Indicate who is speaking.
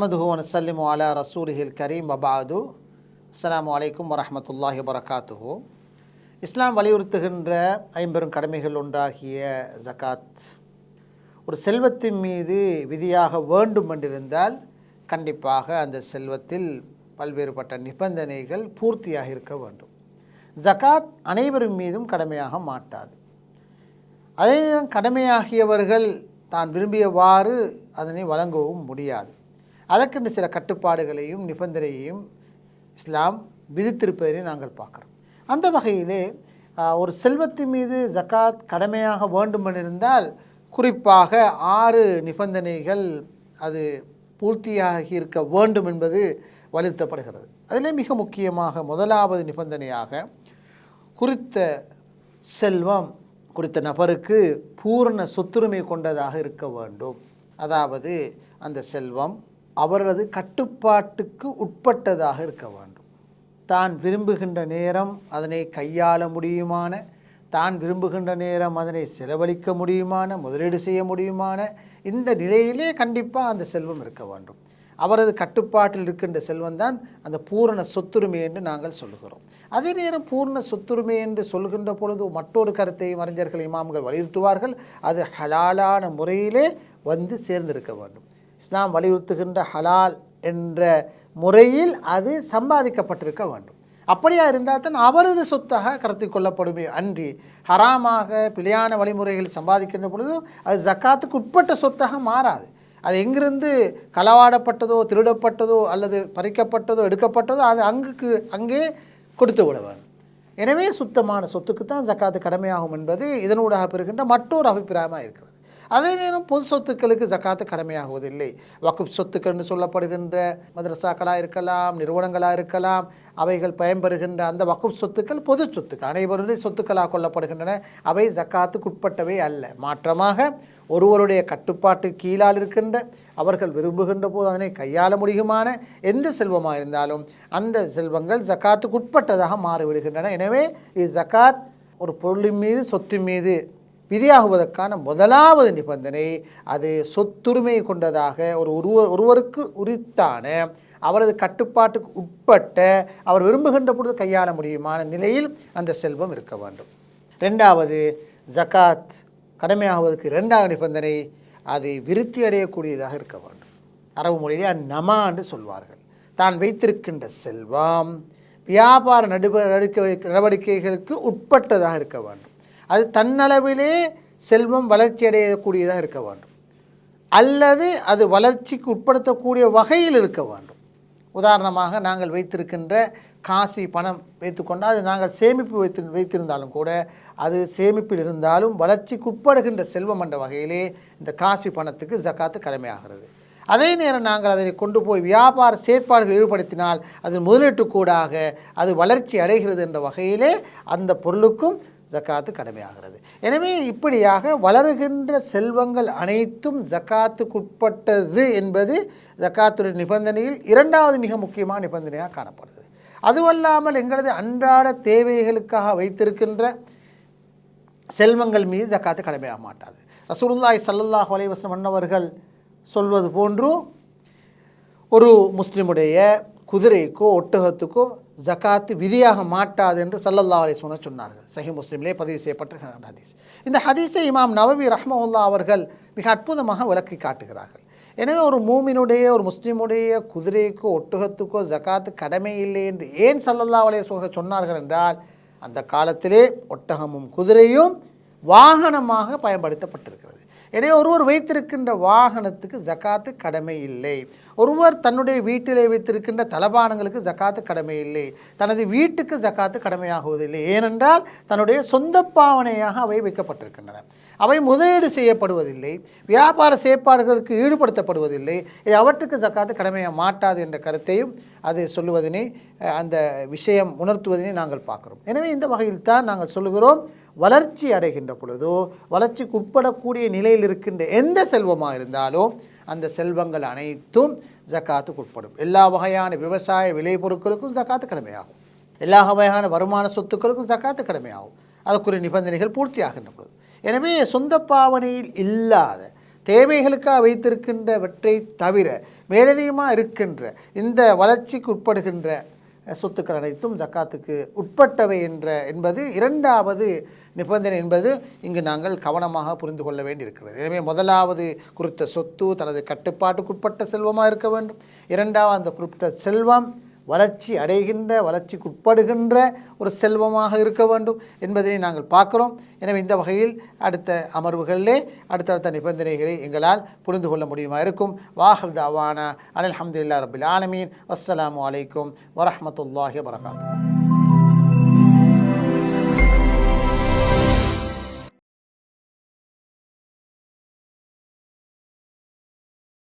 Speaker 1: நஹ்மதுஹு வனசல்லிமு அலா ரசூலிஹில் கரீம் பபாது அஸ்ஸலாமு அலைக்கும் வரமத்துல்லாஹி வரகாத்துஹு இஸ்லாம் வலியுறுத்துகின்ற ஐம்பெரும் கடமைகள் ஒன்றாகிய ஜகாத் ஒரு செல்வத்தின் மீது விதியாக வேண்டும் என்றிருந்தால் கண்டிப்பாக அந்த செல்வத்தில் பல்வேறுபட்ட நிபந்தனைகள் பூர்த்தியாக இருக்க வேண்டும். ஜகாத் அனைவரும் மீதும் கடமையாக மாட்டாது. அதே நேரம் கடமையாகியவர்கள் தான் விரும்பியவாறு அதனை வழங்கவும் முடியாது. அதற்கென்று சில கட்டுப்பாடுகளையும் நிபந்தனையையும் இஸ்லாம் விதித்திருப்பதை நாங்கள் பார்க்குறோம். அந்த வகையிலே ஒரு செல்வத்தின் மீது ஜகாத் கடமையாக வேண்டுமெனிருந்தால் குறிப்பாக ஆறு நிபந்தனைகள் அது பூர்த்தியாகி இருக்க வேண்டும் என்பது வலியுறுத்தப்படுகிறது. அதிலே மிக முக்கியமாக முதலாவது நிபந்தனையாக குறித்த செல்வம் குறித்த நபருக்கு பூரண சொத்துரிமை கொண்டதாக இருக்க வேண்டும். அதாவது அந்த செல்வம் அவரது கட்டுப்பாட்டுக்கு உட்பட்டதாக இருக்க வேண்டும். தான் விரும்புகின்ற நேரம் அதனை கையாள முடியுமான தான் விரும்புகின்ற நேரம் அதனை செலவழிக்க முடியுமான முதலீடு செய்ய முடியுமான இந்த நிலையிலே கண்டிப்பாக அந்த செல்வம் இருக்க வேண்டும். அவரது கட்டுப்பாட்டில் இருக்கின்ற செல்வம் தான் அந்த பூரண சொத்துரிமை என்று நாங்கள் சொல்லுகிறோம். அதே நேரம் பூரண சொத்துரிமை என்று சொல்கின்ற பொழுது மற்றொரு கருத்தை அறிஞர்கள் இமாம்கள் வலியுறுத்துவார்கள். அது ஹலாலான முறையிலே வந்து சேர்ந்திருக்க வேண்டும். இஸ்லாம் வலியுறுத்துகின்ற ஹலால் என்ற முறையில் அது சம்பாதிக்கப்பட்டிருக்க வேண்டும். அப்படியா இருந்தால் தான் அவரது சொத்தாக கருத்தில் கொள்ளப்படுமே அன்றி ஹராமாக பிழையான வழிமுறைகள் சம்பாதிக்கின்ற பொழுது அது ஜக்காத்துக்கு உட்பட்ட சொத்தாக மாறாது. அது எங்கிருந்து களவாடப்பட்டதோ திருடப்பட்டதோ அல்லது பறிக்கப்பட்டதோ எடுக்கப்பட்டதோ அது அங்குக்கு அங்கே கொடுத்து விட வேண்டும். எனவே சுத்தமான சொத்துக்கு தான் ஜக்காத்து கடமையாகும் என்பது இதனூடாக பெறுகின்ற மற்றொரு அபிப்பிராயமாக இருக்கிறது. அதே நேரம் பொது சொத்துக்களுக்கு ஜக்காத்து கடமையாகுவதில்லை. வக்குப் சொத்துக்கள்னு சொல்லப்படுகின்ற மதரசாக்களாக இருக்கலாம் நிறுவனங்களாக இருக்கலாம் அவைகள் பயன்பெறுகின்ற அந்த வக்குப் சொத்துக்கள் பொது சொத்துக்கள். அனைவருடைய சொத்துக்களாக கொள்ளப்படுகின்றன. அவை ஜக்காத்துக்குட்பட்டவை அல்ல. மாற்றமாக ஒருவருடைய கட்டுப்பாட்டு கீழால் இருக்கின்ற அவர்கள் விரும்புகின்ற போது அதனை கையாள முடியுமான எந்த செல்வமாக இருந்தாலும் அந்த செல்வங்கள் ஜக்காத்துக்குட்பட்டதாக மாறிவிடுகின்றன. எனவே இது ஜக்காத் ஒரு பொருளின் மீது சொத்தின் மீது விதியாகுவதற்கான முதலாவது நிபந்தனை அது சொத்துரிமை கொண்டதாக ஒரு ஒருவர் ஒருவருக்கு உரித்தான அவரது கட்டுப்பாட்டுக்கு உட்பட்ட அவர் விரும்புகின்ற பொழுது கையாள முடியுமான நிலையில் அந்த செல்வம் இருக்க வேண்டும். ரெண்டாவது ஜகாத் கடமையாகுவதற்கு இரண்டாவது நிபந்தனை அது விருத்தி அடையக்கூடியதாக இருக்க வேண்டும். அரபு மொழியிலே நமா என்று சொல்வார்கள். தான் வைத்திருக்கின்ற செல்வம் வியாபார நடவடிக்கை நடவடிக்கைகளுக்கு உட்பட்டதாக இருக்க வேண்டும். அது தன்னளவிலே செல்வம் வளர்ச்சி அடையக்கூடியதாக இருக்க வேண்டும். அல்லது அது வளர்ச்சிக்கு உட்படுத்தக்கூடிய வகையில் இருக்க வேண்டும். உதாரணமாக நாங்கள் வைத்திருக்கின்ற காசி பணம் வைத்துக்கொண்டால் அது நாங்கள் சேமிப்பு வைத்து வைத்திருந்தாலும் கூட அது சேமிப்பில் இருந்தாலும் வளர்ச்சிக்கு உட்படுகின்ற செல்வம் என்ற வகையிலே இந்த காசி பணத்துக்கு ஜக்காத்து கடமையாகிறது. அதே நேரம் நாங்கள் அதை கொண்டு போய் வியாபார செயற்பாடுகள் ஈடுபடுத்தினால் அது முதலீட்டுக்கூடாக அது வளர்ச்சி அடைகிறது என்ற வகையிலே அந்த பொருளுக்கும் ஜக்காத்து கடமையாகிறது. எனவே இப்படியாக வளருகின்ற செல்வங்கள் அனைத்தும் ஜக்காத்துக்குட்பட்டது என்பது ஜக்காத்துடைய நிபந்தனையில் இரண்டாவது மிக முக்கியமான நிபந்தனையாக காணப்படுது அதுவல்லாமல் எங்களது அன்றாட தேவைகளுக்காக வைத்திருக்கின்ற செல்வங்கள் மீது ஜக்காத்து கடமையாக மாட்டாது. ரசூலுல்லாஹி சல்லல்லாஹ் வலைவசம் அன்னவர்கள் சொல்வது போன்று ஒரு முஸ்லிமுடைய குதிரைக்கோ ஒட்டகத்துக்கோ ஜகாத்து விதியாக மாட்டாது என்று சல்லல்லா அலிஸ்வன் சொன்னார்கள். சஹி முஸ்லீம்லே பதிவு செய்யப்பட்ட ஹதீஸ். இந்த ஹதீஸை இமாம் நவவி ரஹ்மவுல்லா அவர்கள் மிக அற்புதமாக விளக்கி காட்டுகிறார்கள். எனவே ஒரு மூமினுடைய ஒரு முஸ்லீமுடைய குதிரைக்கோ ஒட்டகத்துக்கோ ஜகாத்து கடமை இல்லை என்று ஏன் சல்லல்லா அலிஸ்வர்கள் சொன்னார்கள் என்றால் அந்த காலத்திலே ஒட்டகமும் குதிரையும் வாகனமாக பயன்படுத்தப்பட்டிருக்கிறது. எனவே ஒருவர் வைத்திருக்கின்ற வாகனத்துக்கு ஜக்காத்து கடமை இல்லை. ஒருவர் தன்னுடைய வீட்டிலே வைத்திருக்கின்ற தலபானங்களுக்கு ஜக்காத்து கடமை இல்லை தனது வீட்டுக்கு ஜக்காத்து கடமையாகுவதில்லை. ஏனென்றால் தன்னுடைய சொந்த பாவனையாக அவை வைக்கப்பட்டிருக்கின்றன. அவை முதலீடு செய்யப்படுவதில்லை. வியாபார செயற்பாடுகளுக்கு ஈடுபடுத்தப்படுவதில்லை. இது அவற்றுக்கு ஜக்காத்து கடமையாக மாட்டாது என்ற கருத்தையும் அது சொல்லுவதனை அந்த விஷயம் உணர்த்துவதனை நாங்கள் பார்க்குறோம். எனவே இந்த வகையில் தான் நாங்கள் சொல்லுகிறோம் வளர்ச்சி அடைகின்ற பொழுதோ வளர்ச்சிக்கு உட்படக்கூடிய நிலையில் இருக்கின்ற எந்த செல்வமாக இருந்தாலும் அந்த செல்வங்கள் அனைத்தும் ஜக்காத்துக்கு உட்படும். எல்லா வகையான விவசாய விளைபொருட்களுக்கும் ஜக்காத்து கடமையாகும். எல்லா வகையான வருமான சொத்துக்களுக்கும் ஜக்காத்து கடமையாகும். அதற்குரிய நிபந்தனைகள் பூர்த்தியாகின்ற பொழுது எனவே சொந்த பாவனையில் இல்லாத தேவைகளுக்காக வைத்திருக்கின்றவற்றை தவிர மேலதிகமாக இருக்கின்ற இந்த வளர்ச்சிக்கு உட்படுகின்ற சொத்துக்கள் அனைத்தும் ஜக்காத்துக்கு உட்பட்டவை என்ற என்பது இரண்டாவது நிபந்தனை என்பது இங்கு நாங்கள் கவனமாக புரிந்து கொள்ள வேண்டியிருக்கிறது. எனவே முதலாவது குறித்த சொத்து தனது கட்டுப்பாட்டுக்குட்பட்ட செல்வமாக இருக்க வேண்டும். இரண்டாவது அந்த குறிப்பிட்ட செல்வம் வளர்ச்சி அடைகின்ற வளர்ச்சிக்கு உட்படுகின்ற ஒரு செல்வமாக இருக்க வேண்டும் என்பதை நாங்கள் பார்க்கிறோம். எனவே இந்த வகையில் அடுத்த அமர்வுகளிலே அடுத்தடுத்த நிபந்தனைகளை எங்களால் புரிந்து கொள்ள முடியுமா இருக்கும். வாஹர் தாவானா. அனில் அஹமதுல்லா ரபில் ஆலமீன். அஸ்ஸலாமு அலைக்கும் வரமத்துல்லாஹி வரகாத்து